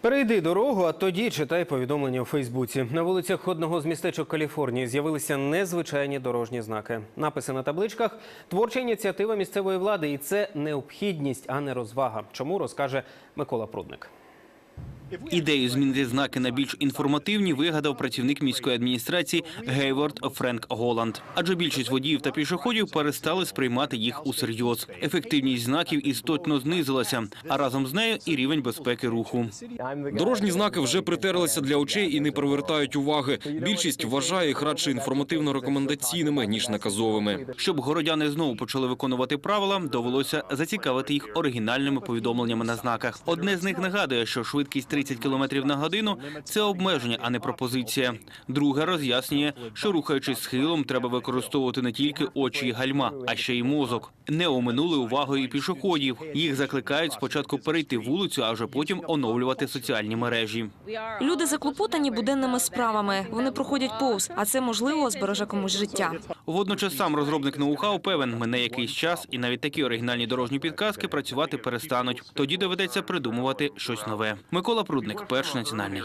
Перейди дорогу, а тоді читай повідомлення у Фейсбуці. На вулицях одного з містечок Каліфорнії з'явилися незвичайні дорожні знаки. Написи на табличках творча ініціатива місцевої влади, і це необхідність, а не розвага. Чому розкаже Микола Прудник. Ідею змінити знаки на більш інформативні вигадав працівник міської адміністрації Гейворд Френк Голланд. Адже більшість водіїв та пішоходів перестали сприймати їх усерйоз. Ефективність знаків істотно знизилася, а разом з нею і рівень безпеки руху. Дорожні знаки вже притерлися для очей і не привертають уваги. Більшість вважає їх радше інформативно-рекомендаційними ніж наказовими. Щоб городяни знову почали виконувати правила, довелося зацікавити їх оригінальними повідомленнями на знаках. Одне з них нагадує, що швидкість 30 км на годину – це обмеження, а не пропозиція. Друге роз'яснює, що рухаючись схилом, треба використовувати не тільки очі і гальма, а ще й мозок. Не оминули увагою і пішоходів. Їх закликають спочатку перейти вулицю, а вже потім оновлювати соціальні мережі. Люди заклопотані буденними справами. Вони проходять повз, а це можливо збереже комусь життя. Водночас сам розробник ноу-хау певен, мине якийсь час, і навіть такі оригінальні дорожні підказки працювати перестануть. Тоді доведеться придумувати щось нове. Микола Прудник, перший національний.